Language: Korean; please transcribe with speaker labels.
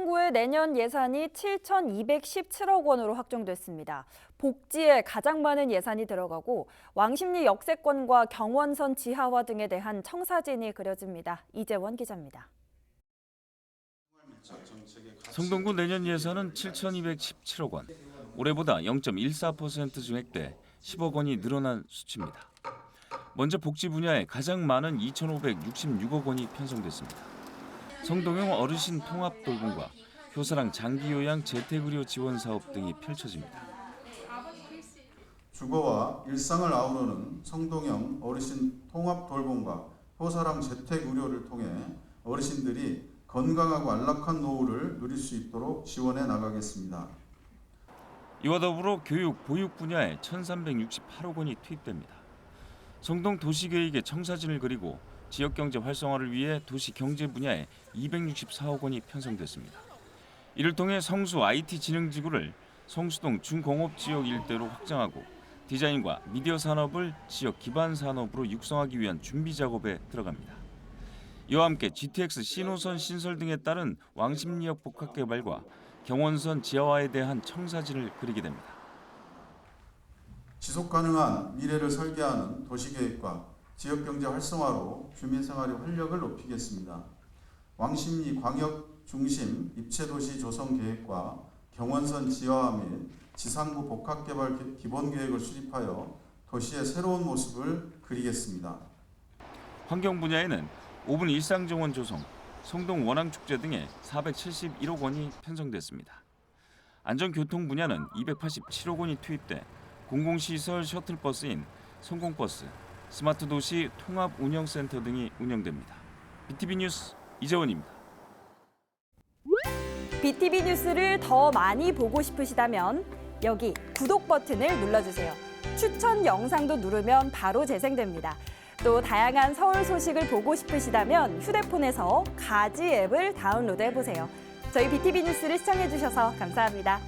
Speaker 1: 성동구의 내년 예산이 7,217억 원으로 확정됐습니다. 복지에 가장 많은 예산이 들어가고 왕십리 역세권과 경원선 지하화 등에 대한 청사진이 그려집니다. 이재원 기자입니다.
Speaker 2: 성동구 내년 예산은 7,217억 원. 올해보다 0.14% 증액돼 10억 원이 늘어난 수치입니다. 먼저 복지 분야에 가장 많은 2,566억 원이 편성됐습니다. 성동형 어르신 통합 돌봄과 효사랑 장기 요양 재택의료 지원 사업 등이 펼쳐집니다.
Speaker 3: 주거와 일상을 아우르는 성동형 어르신 통합 돌봄과 효사랑 재택 의료를 통해 어르신들이 건강하고 안락한 노후를 누릴 수 있도록 지원해 나가겠습니다.
Speaker 2: 이와 더불어 교육, 보육 분야에 1,368억 원이 투입됩니다. 성동 도시계획에 청사진을 그리고 지역 경제 활성화를 위해 도시 경제 분야에 264억 원이 편성됐습니다. 이를 통해 성수 IT 진흥 지구를 성수동 중공업 지역 일대로 확장하고 디자인과 미디어 산업을 지역 기반 산업으로 육성하기 위한 준비 작업에 들어갑니다. 이와 함께 GTX 신호선 신설 등에 따른 왕십리역 복합 개발과 경원선 지하화에 대한 청사진을 그리게 됩니다.
Speaker 3: 지속 가능한 미래를 설계하는 도시 계획과 지역 경제 활성화로 주민 생활의 활력을 높이겠습니다. 왕십리 광역 중심 입체 도시 조성 계획과 경원선 지하화 및 지상부 복합개발 기- 기본 계획을 수립하여 도시의 새로운 모습을 그리겠습니다.
Speaker 2: 환경 분야에는 5분 일상정원 조성, 성동 원앙축제 등에 471억 원이 편성됐습니다. 안전교통 분야는 287억 원이 투입돼 공공시설 셔틀버스인 성공버스, 스마트 도시 통합 운영센터 등이 운영됩니다. BTV 뉴스 이재원입니다.
Speaker 1: BTV 뉴스를 더 많이 보고 싶으시다면 여기 구독 버튼을 눌러주세요. 추천 영상도 누르면 바로 재생됩니다. 또 다양한 서울 소식을 보고 싶으시다면 휴대폰에서 가지 앱을 다운로드 해 보세요. 저희 BTV 뉴스를 시청해 주셔서 감사합니다.